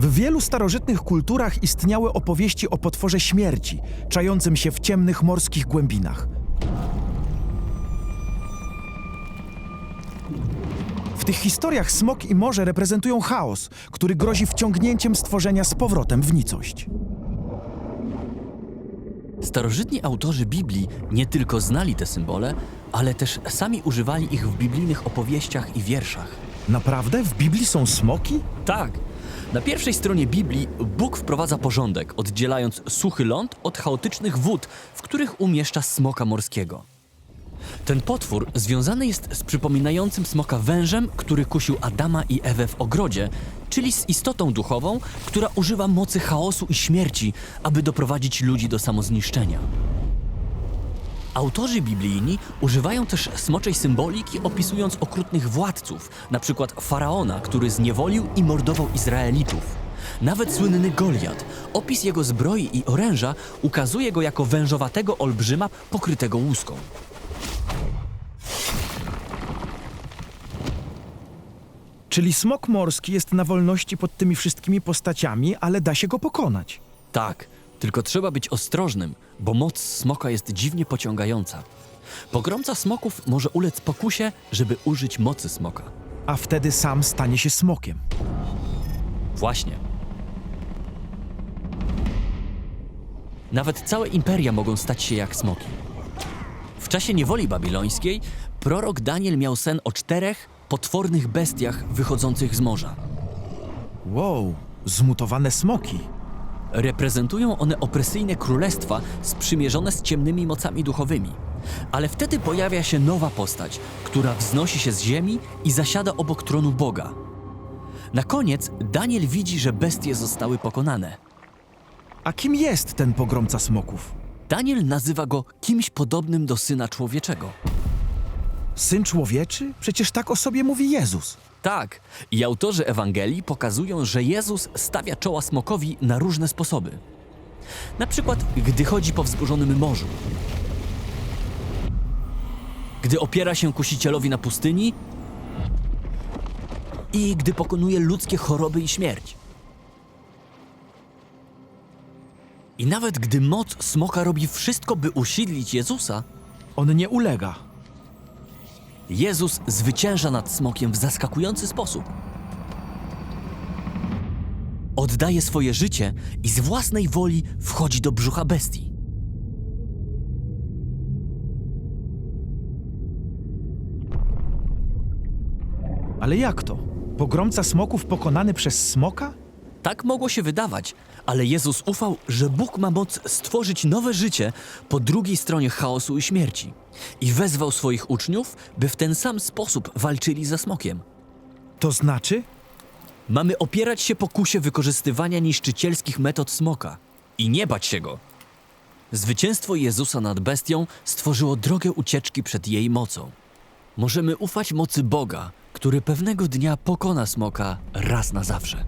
W wielu starożytnych kulturach istniały opowieści o potworze śmierci, czającym się w ciemnych morskich głębinach. W tych historiach smok i morze reprezentują chaos, który grozi wciągnięciem stworzenia z powrotem w nicość. Starożytni autorzy Biblii nie tylko znali te symbole, ale też sami używali ich w biblijnych opowieściach i wierszach. Naprawdę? W Biblii są smoki? Tak. Na pierwszej stronie Biblii Bóg wprowadza porządek, oddzielając suchy ląd od chaotycznych wód, w których umieszcza smoka morskiego. Ten potwór związany jest z przypominającym smoka wężem, który kusił Adama i Ewę w ogrodzie, czyli z istotą duchową, która używa mocy chaosu i śmierci, aby doprowadzić ludzi do samozniszczenia. Autorzy biblijni używają też smoczej symboliki opisując okrutnych władców, przykład faraona, który zniewolił i mordował Izraelitów. Nawet słynny Goliat, opis jego zbroi i oręża ukazuje go jako wężowatego olbrzyma pokrytego łuską. Czyli smok morski jest na wolności pod tymi wszystkimi postaciami, ale da się go pokonać. Tak, tylko trzeba być ostrożnym, bo moc smoka jest dziwnie pociągająca. Pogromca smoków może ulec pokusie, żeby użyć mocy smoka. A wtedy sam stanie się smokiem. Właśnie. Nawet całe imperia mogą stać się jak smoki. W czasie niewoli babilońskiej prorok Daniel miał sen o czterech potwornych bestiach wychodzących z morza. Wow, zmutowane smoki. Reprezentują one opresyjne królestwa sprzymierzone z ciemnymi mocami duchowymi. Ale wtedy pojawia się nowa postać, która wznosi się z ziemi i zasiada obok tronu Boga. Na koniec Daniel widzi, że bestie zostały pokonane. A kim jest ten pogromca smoków? Daniel nazywa go kimś podobnym do syna człowieczego. Syn człowieczy? Przecież tak o sobie mówi Jezus. Tak, i autorzy Ewangelii pokazują, że Jezus stawia czoła smokowi na różne sposoby. Na przykład, gdy chodzi po wzburzonym morzu, gdy opiera się kusicielowi na pustyni i gdy pokonuje ludzkie choroby i śmierć. I nawet gdy moc smoka robi wszystko, by usidlić Jezusa, On nie ulega. Jezus zwycięża nad smokiem w zaskakujący sposób. Oddaje swoje życie i z własnej woli wchodzi do brzucha bestii. Ale jak to? Pogromca smoków pokonany przez smoka? Tak mogło się wydawać, ale Jezus ufał, że Bóg ma moc stworzyć nowe życie po drugiej stronie chaosu i śmierci. I wezwał swoich uczniów, by w ten sam sposób walczyli ze smokiem. To znaczy? Mamy opierać się pokusie wykorzystywania niszczycielskich metod smoka i nie bać się go. Zwycięstwo Jezusa nad bestią stworzyło drogę ucieczki przed jej mocą. Możemy ufać mocy Boga, który pewnego dnia pokona smoka raz na zawsze.